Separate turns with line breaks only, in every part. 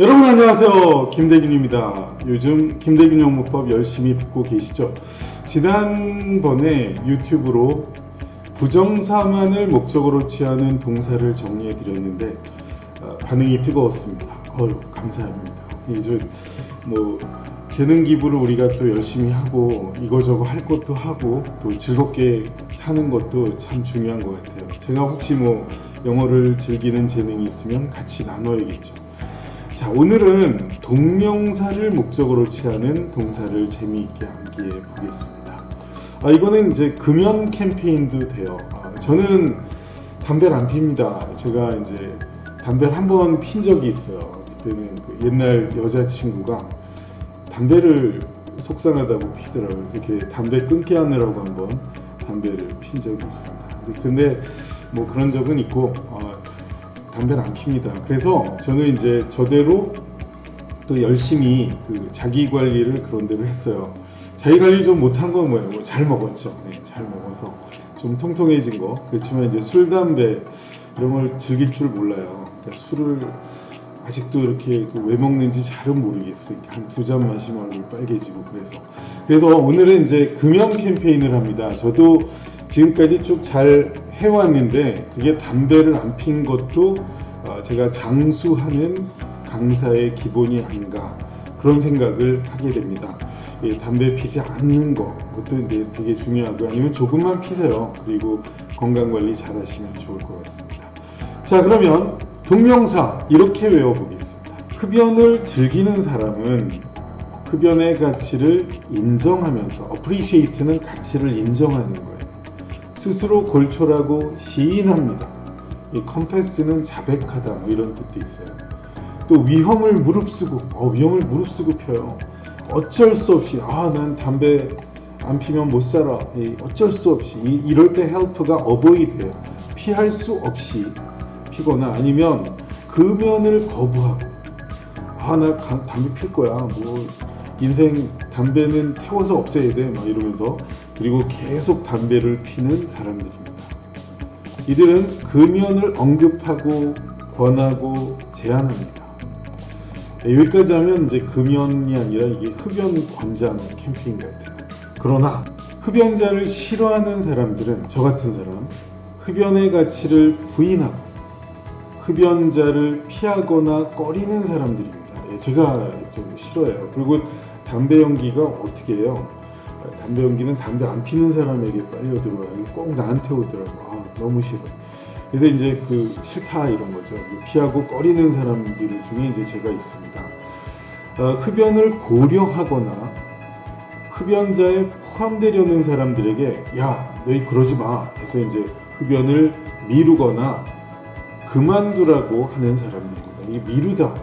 여러분 안녕하세요. 김대균입니다. 요즘 김대균 영문법 열심히 듣고 계시죠? 지난번에 유튜브로 부정사만을 목적으로 취하는 동사를 정리해 드렸는데 어, 반응이 뜨거웠습니다. 어유 감사합니다. 이제 뭐 재능 기부를 우리가 또 열심히 하고 이거저거 할 것도 하고 또 즐겁게 사는 것도 참 중요한 것 같아요. 제가 혹시 뭐 영어를 즐기는 재능이 있으면 같이 나눠야겠죠 자, 오늘은 동명사를 목적으로 취하는 동사를 재미있게 암기해 보겠습니다. 아, 이거는 이제 금연 캠페인도 돼요. 아, 저는 담배를 안 핍니다. 제가 이제 담배를 한 번 핀 적이 있어요. 그때는 그 옛날 여자친구가 담배를 속상하다고 피더라고요. 이렇게 담배 끊게 하느라고 한번 담배를 핀 적이 있습니다. 근데, 뭐 그런 적은 있고, 어, 담배를 안 핍니다. 그래서 저는 이제 저대로 또 열심히 그 자기 관리를 그런 대로 했어요. 자기 관리 좀 못한 건 뭐예요? 뭐 잘 먹었죠. 네, 잘 먹어서 좀 통통해진 거. 그렇지만 이제 술, 담배 이런 걸 즐길 줄 몰라요. 그러니까 술을 아직도 이렇게 그 왜 먹는지 잘은 모르겠어요. 한 두 잔 마시면 얼굴 빨개지고 그래서. 그래서 오늘은 이제 금연 캠페인을 합니다. 저도 지금까지 쭉 잘 해왔는데 그게 담배를 안핀 것도 어, 제가 장수하는 강사의 기본이 아닌가 그런 생각을 하게 됩니다. 예, 담배 피지 않는 거 그것도 이제 되게 중요하고요. 아니면 조금만 피세요. 그리고 건강 관리 잘 하시면 좋을 것 같습니다. 자 그러면 동명사 이렇게 외워보겠습니다. 흡연을 즐기는 사람은 흡연의 가치를 인정하면서 appreciate는 가치를 인정하는 거예요. 스스로 골초라고 시인합니다. 이 confess는 자백하다 뭐 이런 뜻도 있어요. 또 위험을 무릅쓰고 어, 위험을 무릅쓰고 펴요. 어쩔 수 없이 아 난 담배 안 피면 못 살아. 이 어쩔 수 없이 이, 이럴 때 help가 avoid예요. 피할 수 없이 피거나 아니면 금연을 거부하고 아 나 담배 필 거야 뭐 인생 담배는 태워서 없애야 돼 막 이러면서 그리고 계속 담배를 피는 사람들입니다. 이들은 금연을 언급하고 권하고 제안합니다. 네, 여기까지 하면 이제 금연이 아니라 이게 흡연 권장 캠페인 같아요. 그러나 흡연자를 싫어하는 사람들은 저 같은 사람 흡연의 가치를 부인하고 흡연자를 피하거나 꺼리는 사람들입니다. 예, 제가 좀 싫어해요. 그리고 담배 연기가 어떻게 해요? 담배 연기는 담배 안 피는 사람에게 빨려 들어와요. 꼭 나한테 오더라고. 아, 너무 싫어. 그래서 이제 그 싫다 이런 거죠. 피하고 꺼리는 사람들 중에 이제 제가 있습니다. 어, 흡연을 고려하거나 흡연자에 포함되려는 사람들에게 야 너희 그러지 마 해서 이제 흡연을 미루거나 그만두라고 하는 사람입니다. 이게 미루다,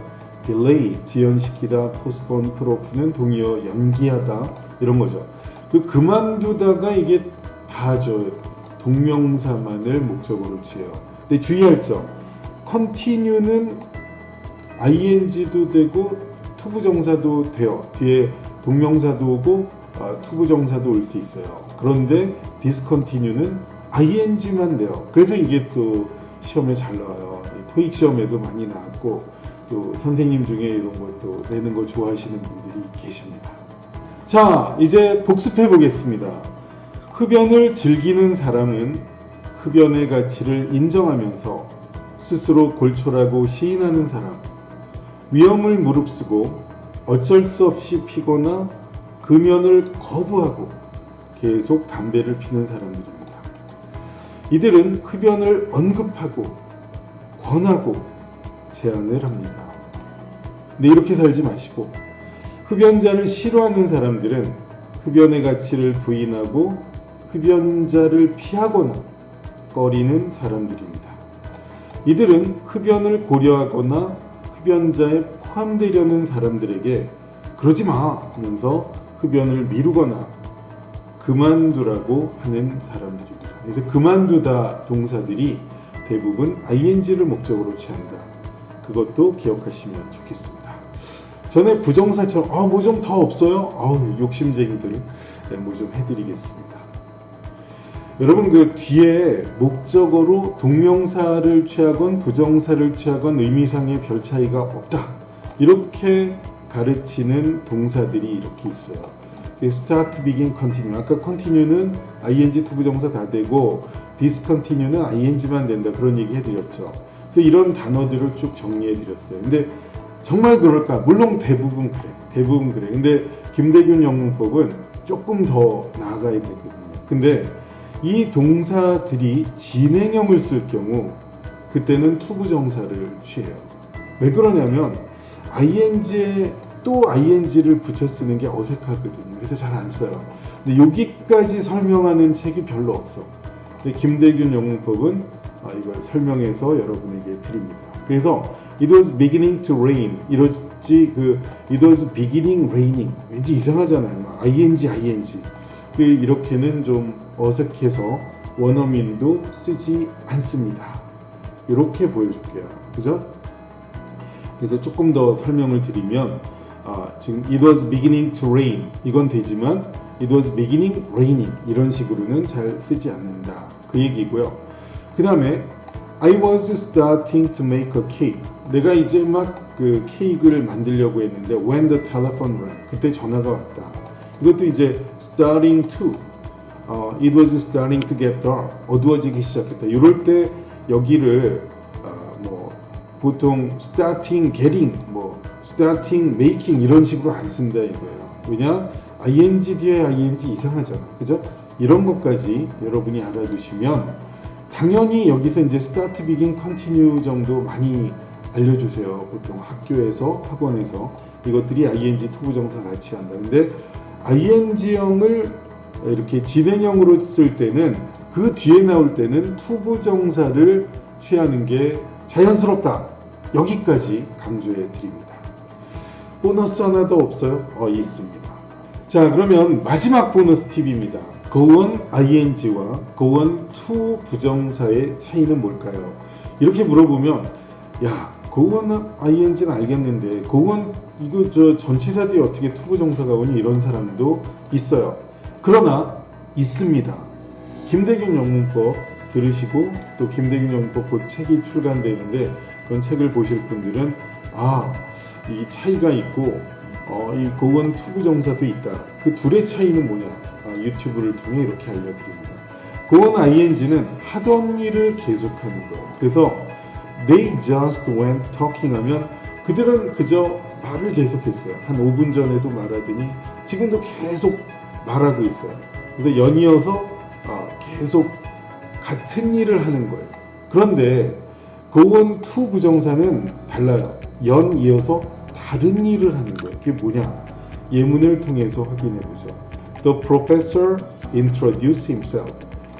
delay, 지연시키다, postpone, 프로프는 동의어 연기하다 이런 거죠. 그 그만두다가 이게 다 저 동명사만을 목적으로 취해요. 근데 주의할 점, continue는 ing도 되고 투부정사도 돼요. 뒤에 동명사도 오고 어, 투부정사도 올 수 있어요. 그런데 discontinue는 ing만 돼요. 그래서 이게 또 시험에 잘 나와요. 이 토익 시험에도 많이 나왔고 또 선생님 중에 이런 것도 내는 거 좋아하시는 분들이 계십니다. 자, 이제 복습해 보겠습니다. 흡연을 즐기는 사람은 흡연의 가치를 인정하면서 스스로 골초라고 시인하는 사람, 위험을 무릅쓰고 어쩔 수 없이 피거나 금연을 거부하고 계속 담배를 피는 사람들입니다. 이들은 흡연을 언급하고 권하고 제안을 합니다. 근데 이렇게 살지 마시고 흡연자를 싫어하는 사람들은 흡연의 가치를 부인하고 흡연자를 피하거나 꺼리는 사람들입니다. 이들은 흡연을 고려하거나 흡연자에 포함되려는 사람들에게 그러지 마 하면서 흡연을 미루거나 그만두라고 하는 사람들입니다. 그래서 그만두다 동사들이 대부분 ing를 목적으로 취한다. 그것도 기억하시면 좋겠습니다. 전에 부정사처럼 아, 뭐 좀 더 없어요? 아우, 욕심쟁이들. 네, 뭐좀 해드리겠습니다. 여러분 그 뒤에 목적어로 동명사를 취하건 부정사를 취하건 의미상의 별 차이가 없다. 이렇게 가르치는 동사들이 이렇게 있어요. start, begin, continue. 아까 continue는 ing 투부정사 다 되고 discontinue는 ing만 된다 그런 얘기 해드렸죠. 그래서 이런 단어들을 쭉 정리해 드렸어요. 근데 정말 그럴까? 물론 대부분 그래. 대부분 그래. 근데 김대균 영문법은 조금 더 나아가야 되거든요. 근데 이 동사들이 진행형을 쓸 경우 그때는 투부정사를 취해요. 왜 그러냐면 ing에 또 ing를 붙여 쓰는 게 어색하거든요. 그래서 잘 안 써요. 근데 여기까지 설명하는 책이 별로 없어. 근데 김대균 영문법은 아, 이걸 설명해서 여러분에게 드립니다. 그래서 it was beginning to rain 이러지 그 it was beginning raining 왠지 이상하잖아요. 막 ing ing 그 이렇게는 좀 어색해서 원어민도 쓰지 않습니다. 이렇게 보여줄게요. 그죠? 그래서 조금 더 설명을 드리면 아, 지금 it was beginning to rain 이건 되지만 it was beginning raining 이런 식으로는 잘 쓰지 않는다. 그 얘기고요. 그 다음에 I was starting to make a cake. 내가 이제 막 그 케이크를 만들려고 했는데 when the telephone rang 그때 전화가 왔다. 이것도 이제 starting to 어, it was starting to get dark 어두워지기 시작했다. 이럴 때 여기를 어, 뭐 보통 starting getting 뭐 starting making 이런 식으로 안 쓴다 이거예요. 왜냐 ing 뒤에 ing 이상하잖아. 그죠? 이런 것까지 여러분이 알아두시면 당연히 여기서 이제 start, begin, continue 정도 많이 알려주세요. 보통 학교에서 학원에서 이것들이 ing 투부정사 다 취한다. 근데 ing형을 이렇게 진행형으로 쓸 때는 그 뒤에 나올 때는 투부정사를 취하는 게 자연스럽다. 여기까지 강조해 드립니다. 보너스 하나 더 없어요? 어, 있습니다. 자, 그러면 마지막 보너스 팁입니다. 고원 ing와 고원 to 부정사의 차이는 뭘까요? 이렇게 물어보면 야, 고원 ing는 알겠는데 고원 이거 저 전치사 뒤에 어떻게 to 부정사가 오니 이런 사람도 있어요. 그러나 있습니다. 김대균 영문법 들으시고 또 김대균 영문법 곧 책이 출간되는데 그런 책을 보실 분들은 아, 이 차이가 있고 어, 이 고원 투부정사도 있다. 그 둘의 차이는 뭐냐? 아, 유튜브를 통해 이렇게 알려드립니다. 고원 ing는 하던 일을 계속하는 거예요. 그래서 they just went talking 하면 그들은 그저 말을 계속했어요. 한 5분 전에도 말하더니 지금도 계속 말하고 있어요. 그래서 연이어서 아, 계속 같은 일을 하는 거예요. 그런데 고원 투 부정사는 달라요. 연 이어서 다른 일을 하는 거예요. 그게 뭐냐? 예문을 통해서 확인해 보죠. The professor introduced himself.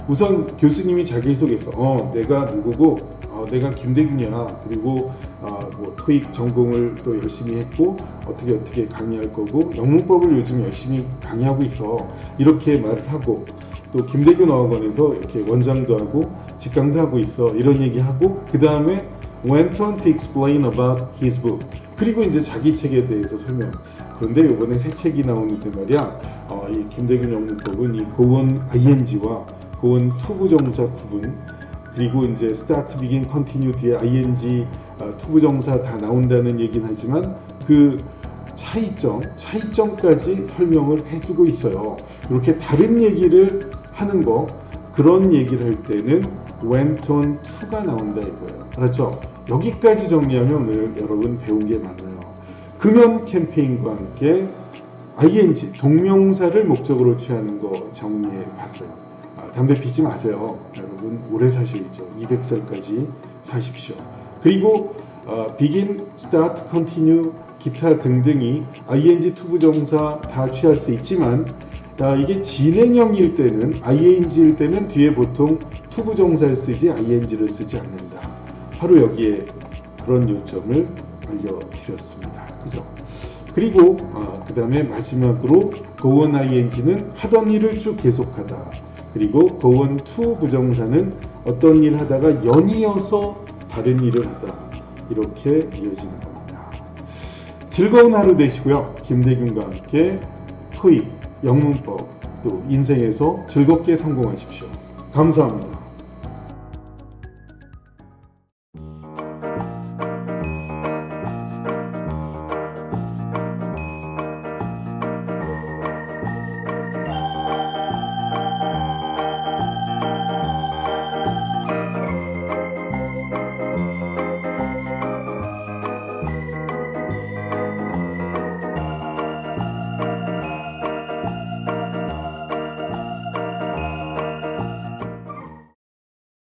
우선 교수님이 자기소개서 어 내가 누구고 어, 내가 김대균이야 그리고 어, 뭐 토익 전공을 또 열심히 했고 어떻게 어떻게 강의할 거고 영문법을 요즘 열심히 강의하고 있어 이렇게 말을 하고 또 김대균 어학원에서 이렇게 원장도 하고 직강도 하고 있어 이런 얘기하고 그 다음에 went on to explain about his book. 그리고 이제 자기 책에 대해서 설명. 그런데 이번에 새 책이 나오는데 말이야, 어, 이 김대균 영문법은 이 고원 ing와 고원 투부정사 구분, 그리고 이제 start, begin, continue 뒤에 ing 어, 투부정사 다 나온다는 얘기는 하지만 그 차이점, 차이점까지 설명을 해주고 있어요. 이렇게 다른 얘기를 하는 거, 그런 얘기를 할 때는 went on to가 나온다 이거예요. 알았죠? 여기까지 정리하면 오늘 여러분 배운 게 많아요. 금연 캠페인과 함께 ing 동명사를 목적으로 취하는 거 정리해 봤어요. 아, 담배 피지 마세요. 여러분 오래 사셔야죠. 200살까지 사십시오. 그리고 어, begin, start, continue, 기타 등등이 ing 투부정사 다 취할 수 있지만 아, 이게 진행형일 때는 ing일 때는 뒤에 보통 투부정사를 쓰지 ing를 쓰지 않는다. 바로 여기에 그런 요점을 알려드렸습니다. 그죠? 그리고 아, 그 다음에 마지막으로 go on ing는 하던 일을 쭉 계속하다. 그리고 go on to 부정사는 어떤 일 하다가 연이어서 다른 일을 하다. 이렇게 이어지는 겁니다. 즐거운 하루 되시고요. 김대균과 함께 토익, 영문법, 또 인생에서 즐겁게 성공하십시오. 감사합니다.